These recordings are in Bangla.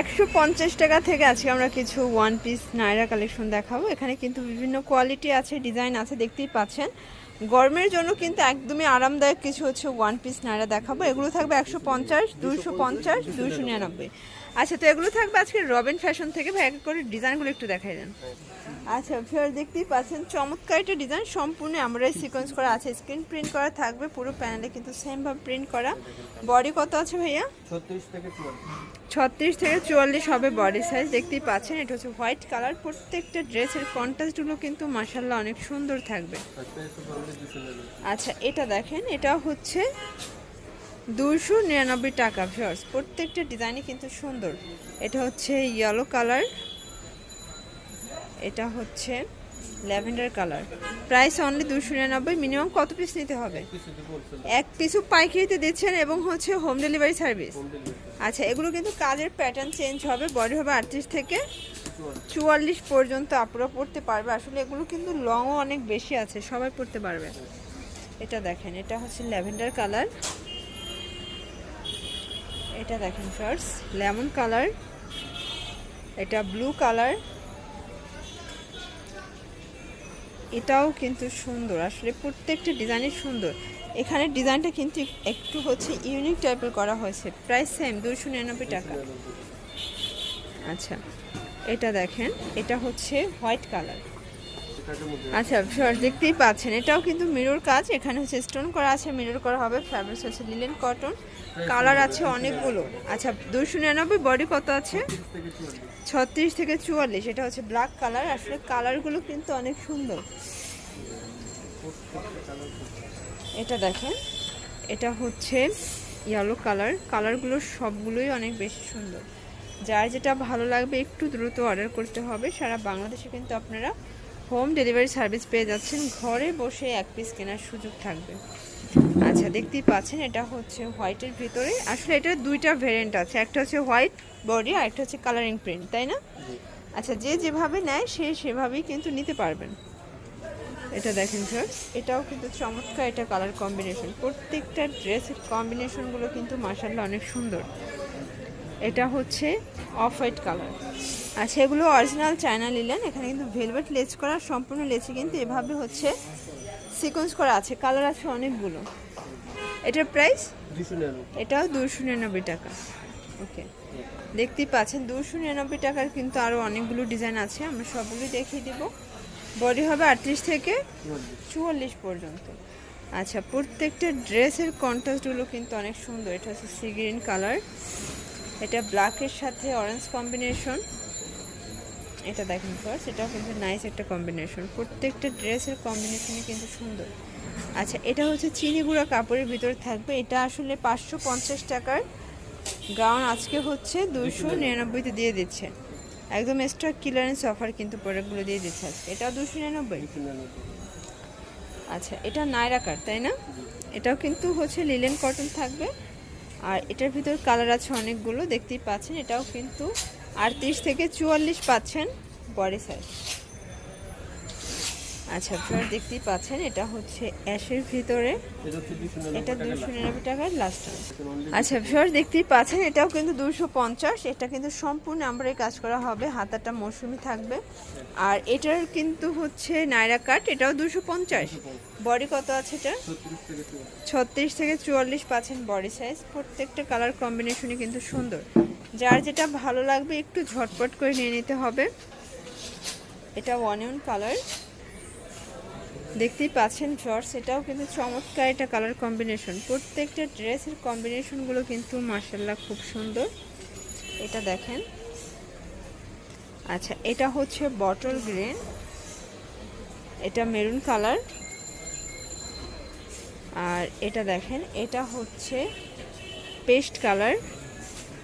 একশো পঞ্চাশ টাকা থেকে আজকে আমরা কিছু ওয়ান পিস নায়রা কালেকশন দেখাবো। এখানে কিন্তু বিভিন্ন কোয়ালিটি আছে ডিজাইন আছে, দেখতেই পাচ্ছেন। গরমের জন্য কিন্তু একদমই আরামদায়ক কিছু হচ্ছে ওয়ান পিস নায়রা দেখাবো। এগুলো থাকবে একশো পঞ্চাশ দুশো পঞ্চাশ দুশো নিরানব্বই। আচ্ছা তো এগুলো থাকবে আজকে রবিন ফ্যাশন থেকে। ভাই করে ডিজাইনগুলো একটু দেখাই দেন। আচ্ছা ফির দেখতেই পাচ্ছেন চমৎকার একটা ডিজাইন সম্পূর্ণ আমরা সিকোয়েন্স করা আছে। স্ক্রিন প্রিন্ট করা থাকবে পুরো প্যানেলে কিন্তু সেম ভাবে প্রিন্ট করা। বডি কত আছে ভাইয়া? ছত্রিশ থেকে চুয়াল্লিশ। হবে বডি সাইজ দেখতেই পাচ্ছেন এটা হচ্ছে হোয়াইট কালার প্রত্যেকটা ড্রেসের কন্ট্রাস্টগুলো কিন্তু মাসাল্লাহ অনেক সুন্দর থাকবে। আচ্ছা এটা দেখেন এটা হচ্ছে দুশো নিরানব্বই টাকা ভিউয়ার্স। প্রত্যেকটা ডিজাইনই কিন্তু সুন্দর। এটা হচ্ছে ইয়েলো কালার এটা হচ্ছে ল্যাভেন্ডার কালার। প্রাইস অনলি দুশো নিরানব্বই, মিনিমাম কত পিস নিতে হবে? এক পিসও পাইকারিতে দিচ্ছেন এবং হচ্ছে হোম ডেলিভারি সার্ভিস আচ্ছা এগুলো কিন্তু কাজের প্যাটার্ন চেঞ্জ হবে বডি হবে আটত্রিশ থেকে চুয়াল্লিশ পর্যন্ত আপনারা পড়তে পারবে। আসলে এগুলো কিন্তু লংও অনেক বেশি আছে, সবাই পড়তে পারবে। এটা দেখেন, এটা হচ্ছে ল্যাভেন্ডার কালার। এটা দেখেন ফার্স্ট লেমন কালার। এটা ব্লু কালার। এটাও কিন্তু সুন্দর। আসলে প্রত্যেকটা ডিজাইনই সুন্দর। এখানে ডিজাইনটা কিন্তু একটু হচ্ছে ইউনিক টাইপের করা হয়েছে। প্রাইস সেম দুশো নিরানব্বই টাকা। আচ্ছা এটা দেখেন, এটা হচ্ছে হোয়াইট কালার। আচ্ছা সর দেখতেই পাচ্ছেন। এটাও কিন্তু মিরর কাজ। এখানে হচ্ছে স্টোন করা আছে মিরর করা হবে ফ্যাব্রিক্স হচ্ছে লিলেন কটন কালার আছে অনেকগুলো। আচ্ছা দুশো নিরানব্বই বডি কত আছে? ছত্রিশ থেকে চুয়াল্লিশ, এটা হচ্ছে ব্ল্যাক কালার আসলে কালারগুলো কিন্তু অনেক সুন্দর। এটা দেখেন, এটা হচ্ছে ইয়েলো কালার কালারগুলো সবগুলোই অনেক বেশি সুন্দর। যার যেটা ভালো লাগবে একটু দ্রুত অর্ডার করতে হবে, সারা বাংলাদেশে কিন্তু আপনারা হোম ডেলিভারি সার্ভিস পেয়ে যাচ্ছেন, ঘরে বসে এক পিস কেনার সুযোগ থাকবে। আচ্ছা দেখতেই পাচ্ছেন এটা হচ্ছে হোয়াইটের ভিতরে। আসলে এটা দুইটা ভেরিয়েন্ট আছে একটা হচ্ছে হোয়াইট বডি আর একটা হচ্ছে কালারিং প্রিন্ট তাই না? আচ্ছা যে যেভাবে নেয় সে সেভাবেই কিন্তু নিতে পারবেন। এটা দেখেন স্যার এটাও কিন্তু চমৎকার এটা কালার কম্বিনেশন প্রত্যেকটা ড্রেসের কম্বিনেশনগুলো কিন্তু মার্শাল্লাহ অনেক সুন্দর। এটা হচ্ছে অফ হোয়াইট কালার আচ্ছা এগুলো অরিজিনাল চায়না লিলেন এখানে কিন্তু ভেলভেট লেস করা সম্পূর্ণ লেসে কিন্তু এভাবে হচ্ছে সিকোয়েন্স করা আছে কালার আছে অনেকগুলো। এটার প্রাইস এটাও দুশো নিরানব্বই টাকা। ওকে দেখতেই পাচ্ছেন দুশো নিরানব্বই টাকার কিন্তু আরও অনেকগুলো ডিজাইন আছে আমরা সবগুলোই দেখিয়ে দিব। বডি হবে আটত্রিশ থেকে চুয়াল্লিশ। চুয়াল্লিশ পর্যন্ত। আচ্ছা প্রত্যেকটা ড্রেসের কন্ট্রাস্টগুলো কিন্তু অনেক সুন্দর। এটা হচ্ছে সি গ্রিন কালার এটা ব্ল্যাকের সাথে অরেঞ্জ কম্বিনেশন এটা দেখেন ফার্স্ট এটাও কিন্তু নাইস একটা কম্বিনেশন প্রত্যেকটা ড্রেসের কম্বিনেশনই কিন্তু সুন্দর। আচ্ছা এটা হচ্ছে চিনি গুঁড়া কাপড়ের ভিতরে থাকবে। এটা আসলে পাঁচশো পঞ্চাশ টাকার গাউন। আজকে হচ্ছে দুশো নিরানব্বইতে দিয়ে দিচ্ছে। একদম এক্সট্রা ক্লিয়ারেন্স অফার কিন্তু প্রোডাক্টগুলো দিয়ে দিচ্ছে আজকে। এটাও দুশো নিরানব্বই? আচ্ছা এটা নায়রা কাট তাই না? এটাও কিন্তু হচ্ছে লিলেন কটন থাকবে। আর এটার ভিতর কালার আছে অনেকগুলো দেখতেই পাচ্ছেন। এটাও কিন্তু আটত্রিশ থেকে চুয়াল্লিশ পাচ্ছেন বডি সাইজ আচ্ছা আপনারা দেখতেই পাচ্ছেন, এটা হচ্ছে অ্যাশের ভিতরে। এটা দুশো নিরানব্বই টাকা টাকার লাস্ট আচ্ছা ভিউয়ার দেখতেই পাচ্ছেন, এটাও কিন্তু দুশো পঞ্চাশ। এটা কিন্তু সম্পূর্ণ আমরা কাজ করা হবে হাতাটা মৌসুমি থাকবে। আর এটার কিন্তু হচ্ছে নায়রা কাট এটাও দুশো পঞ্চাশ। বডি কত আছে এটা? ছত্রিশ থেকে চুয়াল্লিশ পাচ্ছেন বডি সাইজ প্রত্যেকটা কালার কম্বিনেশনই কিন্তু সুন্দর। যার যেটা ভালো লাগবে, একটু ঝটপট করে নিয়ে নিতে হবে। এটা অনিয়ন কালার দেখতেই পাচ্ছেন জর্স এটাও কিন্তু চমৎকার একটা কালার কম্বিনেশন প্রত্যেকটা ড্রেসের কম্বিনেশনগুলো কিন্তু মার্শাল্লাহ খুব সুন্দর। এটা দেখেন। আচ্ছা এটা হচ্ছে বটল গ্রিন এটা মেরুন কালার আর এটা দেখেন, এটা হচ্ছে পেস্ট কালার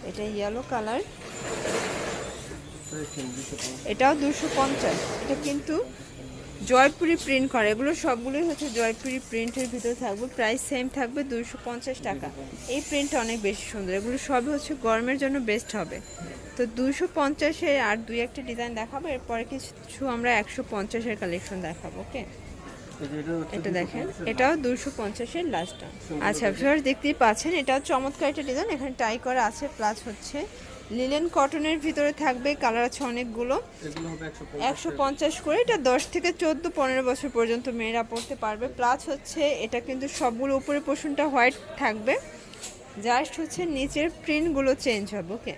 এটা ইয়েলো কালার এটাও দুশো পঞ্চাশ। এটা কিন্তু জয়পুরি প্রিন্ট করা। এগুলো সবগুলোই হচ্ছে জয়পুরি প্রিন্টের ভিতরে থাকবে। প্রাইস সেম থাকবে পঞ্চাশ টাকা। এই প্রিন্টটা অনেক বেশি সুন্দর। এগুলো সবই হচ্ছে গরমের জন্য বেস্ট হবে। তো দুশো পঞ্চাশের আর দুই একটা ডিজাইন দেখাবো। এরপরে কিছু আমরা একশো পঞ্চাশের কালেকশন দেখাবো ওকে এটা দেখেন এটাও দুশো পঞ্চাশের লাস্টটা আচ্ছা ভিউয়ার্স দেখতেই পাচ্ছেন এটাও চমৎকার একটা ডিজাইন এখানে টাই করা আছে প্লাস হচ্ছে লিলেন কটনের ভিতরে থাকবে কালার আছে অনেকগুলো। একশো পঞ্চাশ করে। এটা দশ থেকে চোদ্দ পনেরো বছর পর্যন্ত মেয়েরা পড়তে পারবে। প্লাস হচ্ছে এটা কিন্তু সবগুলো উপরে পোষণটা হোয়াইট থাকবে। জাস্ট হচ্ছে নিচের প্রিন্টগুলো চেঞ্জ হবে ওকে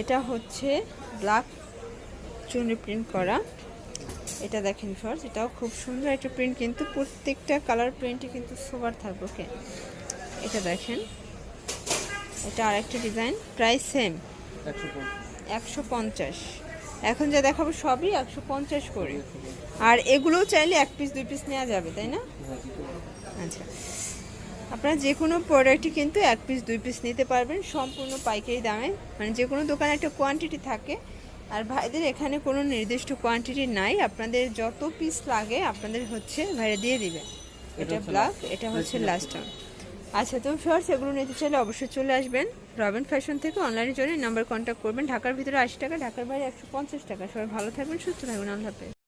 এটা হচ্ছে ব্ল্যাক চুনরি প্রিন্ট করা। এটা দেখেন ফার্স্ট এটাও খুব সুন্দর একটা প্রিন্ট কিন্তু প্রত্যেকটা কালার প্রিন্টই কিন্তু সুপার থাকবে ওকে এটা দেখেন, এটা আর একটা ডিজাইন প্রাইস সেম একশো পঞ্চাশ। এখন যা দেখাবো সবই একশো পঞ্চাশ করে। আর এগুলোও চাইলে এক পিস দুই পিস নেওয়া যাবে, তাই না। আচ্ছা। আপনারা যে কোনো প্রোডাক্টই কিন্তু এক পিস দুই পিস নিতে পারবেন, সম্পূর্ণ পাইকারি দামে। মানে যে কোনো দোকানে একটা কোয়ান্টিটি থাকে আর ভাইদের এখানে কোনো নির্দিষ্ট কোয়ান্টিটি নাই। আপনাদের যত পিস লাগে আপনাদের হচ্ছে ভাইরা দিয়ে দিবে। এটা ব্ল্যাক এটা হচ্ছে লাস্ট আচ্ছা তো ফিওর্স এগুলো নিতে চাইলে অবশ্যই চলে আসবেন। রবিন ফ্যাশন থেকে অনলাইনের জন্য নাম্বার কন্ট্যাক্ট করবেন। ঢাকার ভিতরে আশি টাকা ঢাকার বাইরে একশো পঞ্চাশ টাকা। সবাই ভালো থাকবেন সুস্থ থাকবেন। আল্লাহ হাফেজ।